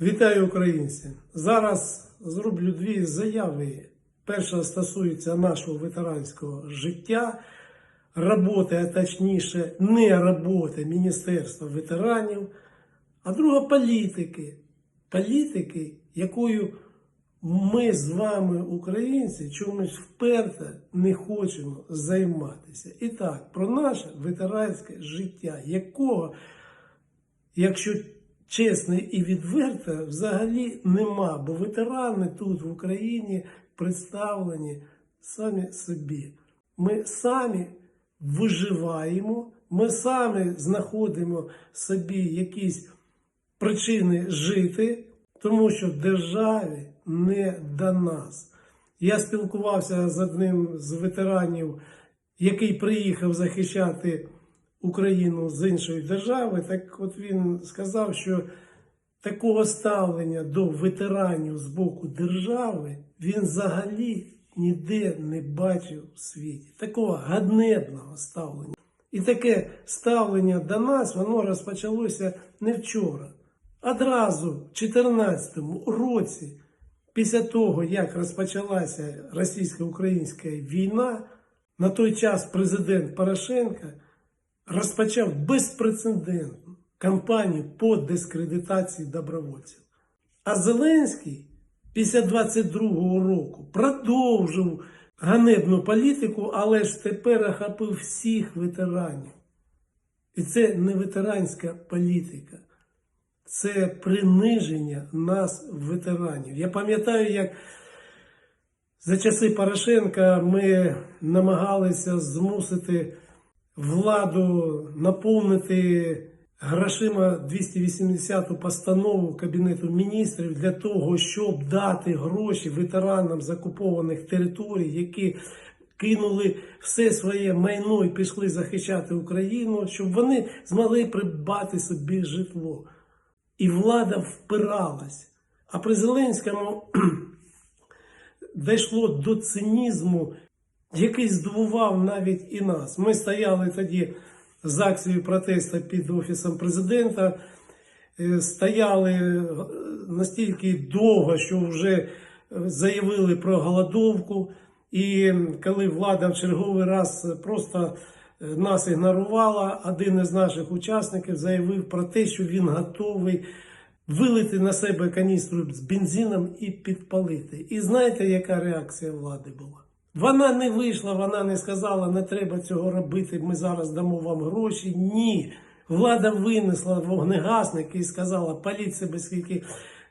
Вітаю українці! Зараз зроблю дві заяви. Перша стосується нашого ветеранського життя, роботи, а точніше, не роботи Міністерства ветеранів, а друга політики. Політики, якою ми з вами, українці, чомусь вперто не хочемо займатися. І так, про наше ветеранське життя, якого якщо чесно і відверто, взагалі нема, бо ветерани тут в Україні представлені самі собі. Ми самі виживаємо, ми самі знаходимо собі якісь причини жити, тому що державі не до нас. Я спілкувався з одним з ветеранів, який приїхав захищати Україну з іншої держави. Так от він сказав, що такого ставлення до ветеранів з боку держави він взагалі ніде не бачив в світі. Такого ганебного ставлення. І таке ставлення до нас воно розпочалося не вчора. Одразу в 2014 році, після того, як розпочалася російсько-українська війна, на той час президент Порошенко розпочав безпрецедентну кампанію по дискредитації добровольців. А Зеленський після 22-го року продовжив ганебну політику, але ж тепер охопив всіх ветеранів. І це не ветеранська політика, це приниження нас, ветеранів. Я пам'ятаю, як за часи Порошенка ми намагалися змусити владу наповнити грошима 280-ту постанову Кабінету міністрів для того, щоб дати гроші ветеранам з окупованих територій, які кинули все своє майно і пішли захищати Україну, щоб вони змогли придбати собі житло. І влада впиралась. А при Зеленському дійшло до цинізму, який здивував навіть і нас. Ми стояли тоді з акцією протесту під офісом президента, е, стояли е, настільки довго, що вже е, заявили про голодовку. І коли влада в черговий раз просто нас ігнорувала, один із наших учасників заявив про те, що він готовий вилити на себе каністру з бензином і підпалити. І знаєте, яка реакція влади була? Вона не вийшла, вона не сказала, не треба цього робити, ми зараз дамо вам гроші. Ні. Влада винесла вогнегасники і сказала, паліть себе скільки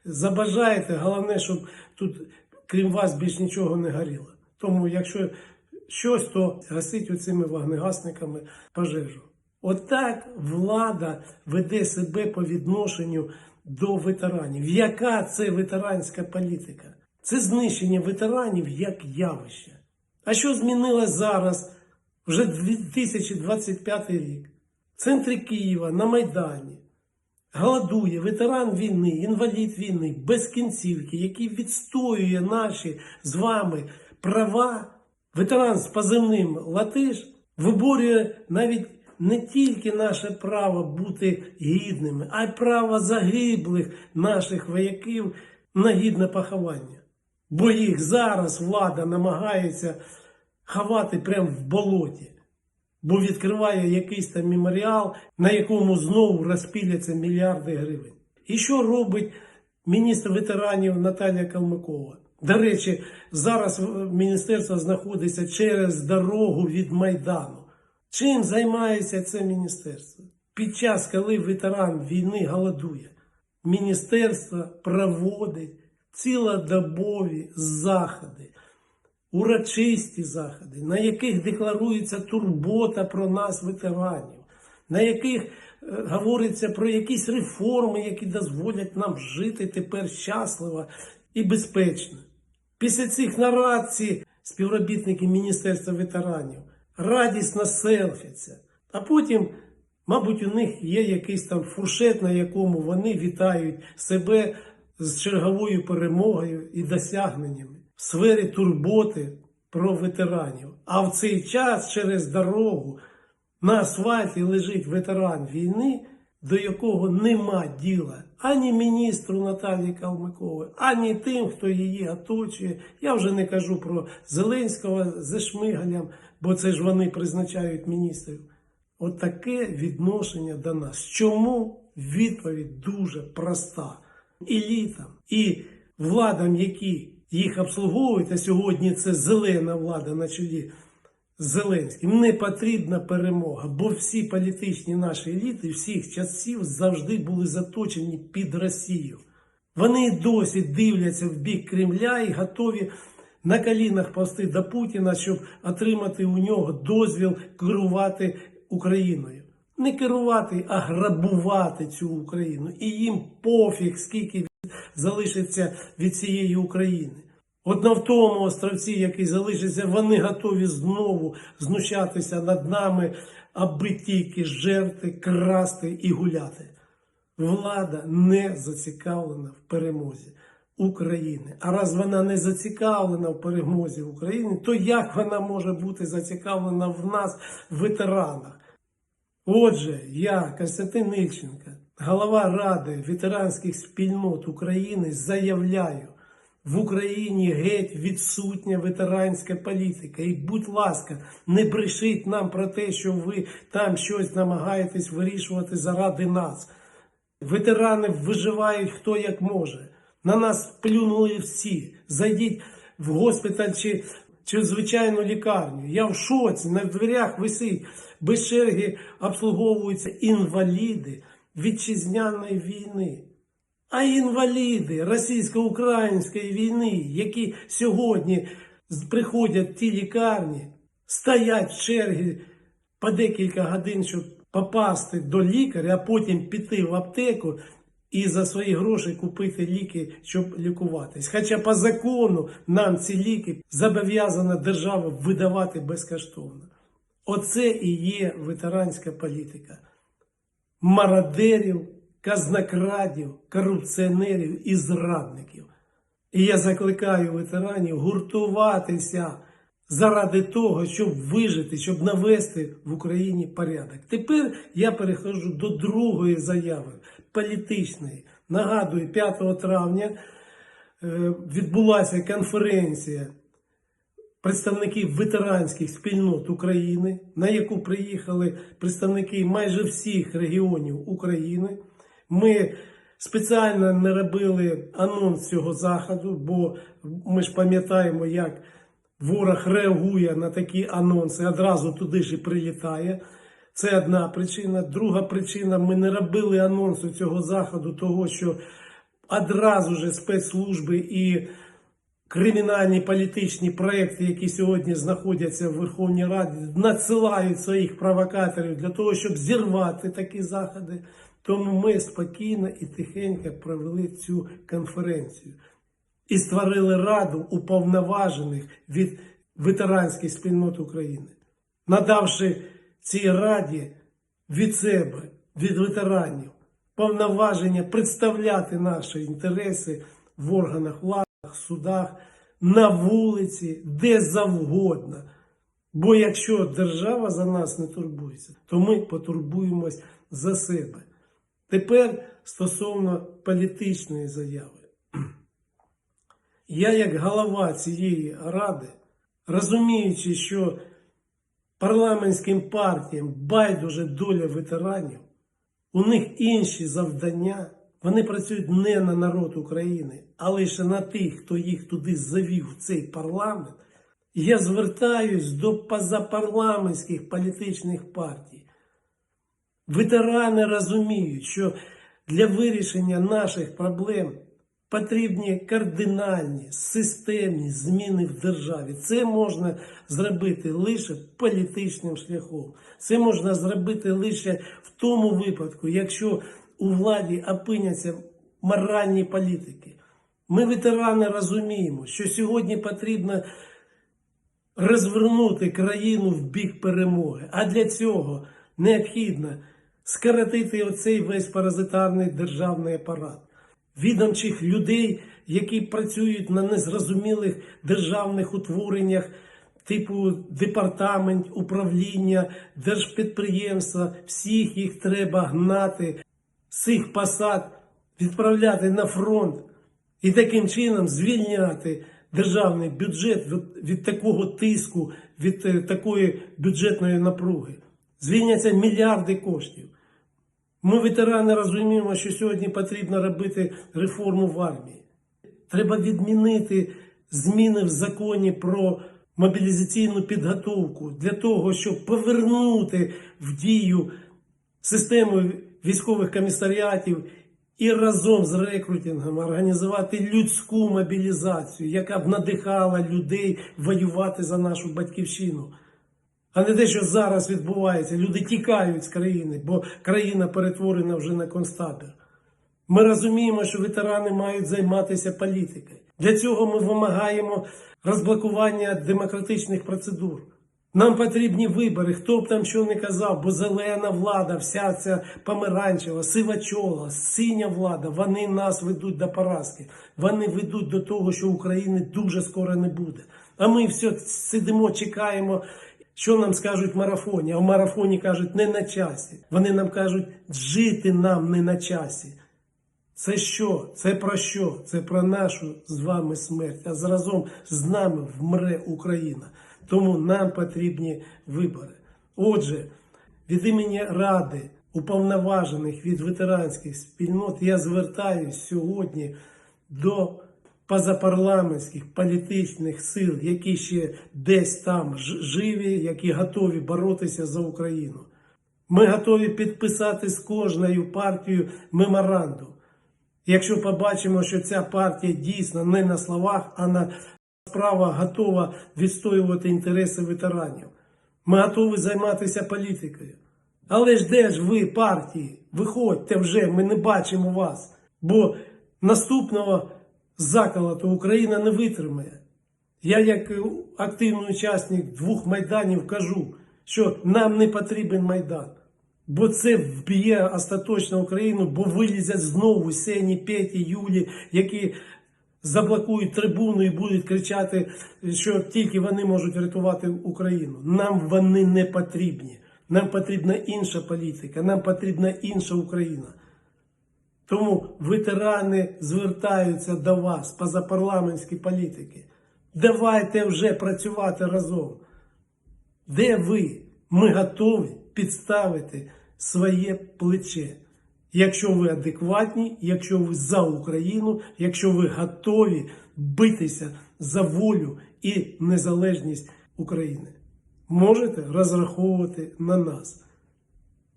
забажаєте, головне, щоб тут, крім вас, більш нічого не горіло. Тому, якщо щось, то гасить оцими вогнегасниками пожежу. Отак влада веде себе по відношенню до ветеранів. Яка це ветеранська політика? Це знищення ветеранів як явище. А що змінилось зараз, вже 2025 рік? В центрі Києва на Майдані голодує ветеран війни, інвалід війни, без кінцівки, який відстоює наші з вами права. Ветеран з позивним Латиш виборює навіть не тільки наше право бути гідними, а й право загиблих наших вояків на гідне поховання. Бо їх зараз влада намагається ховати прямо в болоті, бо відкриває якийсь там меморіал, на якому знову розпіляться мільярди гривень. І що робить міністр ветеранів Наталія Калмикова? До речі, зараз міністерство знаходиться через дорогу від Майдану. Чим займається це міністерство? Під час, коли ветеран війни голодує, міністерство проводить цілодобові заходи, урочисті заходи, на яких декларується турбота про нас, ветеранів, на яких е, говориться про якісь реформи, які дозволять нам жити тепер щасливо і безпечно. Після цих нарад ці співробітники Міністерства ветеранів радісно селфяться, а потім, мабуть, у них є якийсь там фуршет, на якому вони вітають себе з черговою перемогою і досягненнями в сфері турботи про ветеранів. А в цей час через дорогу на асфальті лежить ветеран війни, до якого нема діла ані міністру Наталії Калмикової, ані тим, хто її оточує. Я вже не кажу про Зеленського з Шмигалем, бо це ж вони призначають міністрів. От таке відношення до нас. Чому відповідь дуже проста? Елітам і владам, які їх обслуговують, а сьогодні це зелена влада на чолі Зеленським, не потрібна перемога, бо всі політичні наші еліти всіх часів завжди були заточені під Росію. Вони досі дивляться в бік Кремля і готові на колінах повсти до Путіна, щоб отримати у нього дозвіл керувати Україною. Не керувати, а грабувати цю Україну. І їм пофіг, скільки залишиться від цієї України. От на тому островці, який залишиться, вони готові знову знущатися над нами, аби тільки жерти, красти і гуляти. Влада не зацікавлена в перемозі України. А раз вона не зацікавлена в перемозі України, то як вона може бути зацікавлена в нас, ветеранах? Отже, я, Константин Ільченко, голова Ради ветеранських спільнот України, заявляю, в Україні геть відсутня ветеранська політика. І, будь ласка, не брешіть нам про те, що ви там щось намагаєтесь вирішувати заради нас. Ветерани виживають хто як може. На нас плюнули всі. Зайдіть в госпіталь чи, чи в звичайну лікарню. Я в шоці, на дверях висить. Без черги обслуговуються інваліди вітчизняної війни. А інваліди російсько-української війни, які сьогодні приходять в ті лікарні, стоять в черги по декілька годин, щоб попасти до лікаря, а потім піти в аптеку і за свої гроші купити ліки, щоб лікуватись. Хоча по закону нам ці ліки зобов'язана держава видавати безкоштовно. Оце і є ветеранська політика мародерів, казнокрадів, корупціонерів і зрадників. І я закликаю ветеранів гуртуватися заради того, щоб вижити, щоб навести в Україні порядок. Тепер я переходжу до другої заяви політичної. Нагадую, 5 травня е, відбулася конференція представників ветеранських спільнот України, на яку приїхали представники майже всіх регіонів України. Ми спеціально не робили анонс цього заходу, бо ми ж пам'ятаємо, як ворог реагує на такі анонси, одразу туди ж і прилітає. Це одна причина. Друга причина, ми не робили анонсу цього заходу, того що одразу ж спецслужби і кримінальні політичні проекти, які сьогодні знаходяться в Верховній Раді, надсилають своїх провокаторів для того, щоб зірвати такі заходи. Тому ми спокійно і тихенько провели цю конференцію і створили раду уповноважених від ветеранських спільнот України, надавши цій раді від себе, від ветеранів, повноваження представляти наші інтереси в органах влади судах, на вулиці, де завгодно. Бо якщо держава за нас не турбується, то ми потурбуємось за себе. Тепер стосовно політичної заяви. Я, як голова цієї ради, розуміючи, що парламентським партіям байдуже доля ветеранів, у них інші завдання. Вони працюють не на народ України, а лише на тих, хто їх туди завів в цей парламент. Я звертаюсь до позапарламентських політичних партій. Ветерани розуміють, що для вирішення наших проблем потрібні кардинальні системні зміни в державі. Це можна зробити лише політичним шляхом. Це можна зробити лише в тому випадку, якщо у владі опиняться моральні політики. Ми, ветерани, розуміємо, що сьогодні потрібно розвернути країну в бік перемоги. А для цього необхідно скоротити оцей весь паразитарний державний апарат, відомчих людей, які працюють на незрозумілих державних утвореннях. Типу департамент, управління, держпідприємства, всіх їх треба гнати з цих посад відправляти на фронт і таким чином звільняти державний бюджет від, від такого тиску, від е, такої бюджетної напруги. Звільняться мільярди коштів. Ми, ветерани, розуміємо, що сьогодні потрібно робити реформу в армії. Треба відмінити зміни в законі про мобілізаційну підготовку для того, щоб повернути в дію систему військових комісаріатів і разом з рекрутингом організувати людську мобілізацію, яка б надихала людей воювати за нашу батьківщину. А не те, що зараз відбувається. Люди тікають з країни, бо країна перетворена вже на концтабір. Ми розуміємо, що ветерани мають займатися політикою. Для цього ми вимагаємо розблокування демократичних процедур. Нам потрібні вибори, хто б там що не казав, бо зелена влада, вся ця помаранчева, сивачола, синя влада, вони нас ведуть до поразки. Вони ведуть до того, що України дуже скоро не буде. А ми все сидимо, чекаємо, що нам скажуть в марафоні. А в марафоні кажуть не на часі. Вони нам кажуть, жити нам не на часі. Це що? Це про що? Це про нашу з вами смерть. А заразом з нами вмре Україна. Тому нам потрібні вибори. Отже, від імені Ради уповноважених від ветеранських спільнот я звертаюсь сьогодні до позапарламентських політичних сил, які ще десь там живі, які готові боротися за Україну. Ми готові підписати з кожною партією меморандум. Якщо побачимо, що ця партія дійсно не на словах, а на справа готова відстоювати інтереси ветеранів. Ми готові займатися політикою. Але ж де ж ви, партії? Виходьте вже, ми не бачимо вас. Бо наступного заколоту Україна не витримає. Я, як е, активний учасник двох майданів, кажу, що нам не потрібен майдан. Бо це вб'є остаточно Україну, бо вилізять знову Сені, Петі, Юлі, які заблокують трибуну і будуть кричати, що тільки вони можуть рятувати Україну. Нам вони не потрібні. Нам потрібна інша політика, нам потрібна інша Україна. Тому ветерани звертаються до вас, позапарламентські політики. Давайте вже працювати разом. Де ви? Ми готові підставити своє плече. Якщо ви адекватні, якщо ви за Україну, якщо ви готові битися за волю і незалежність України, можете розраховувати на нас.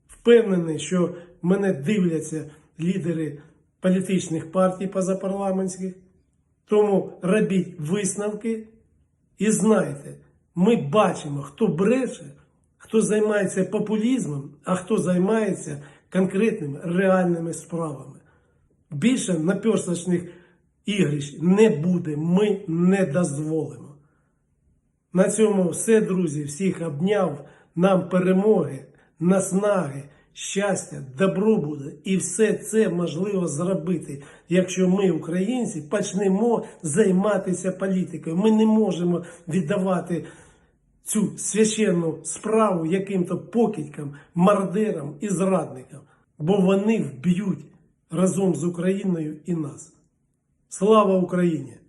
Впевнений, що мене дивляться лідери політичних партій позапарламентських. Тому робіть висновки і знайте, ми бачимо, хто бреше, хто займається популізмом, а хто займається конкретними реальними справами. Більше наперсточних ігрищ не буде, ми не дозволимо. На цьому все, друзі. Всіх обняв. Нам перемоги, наснаги, щастя, добро буде. І все це можливо зробити, якщо ми, українці, почнемо займатися політикою. Ми не можемо віддавати цю священну справу яким-то покидькам, мардерам і зрадникам, бо вони вб'ють разом з Україною і нас. Слава Україні!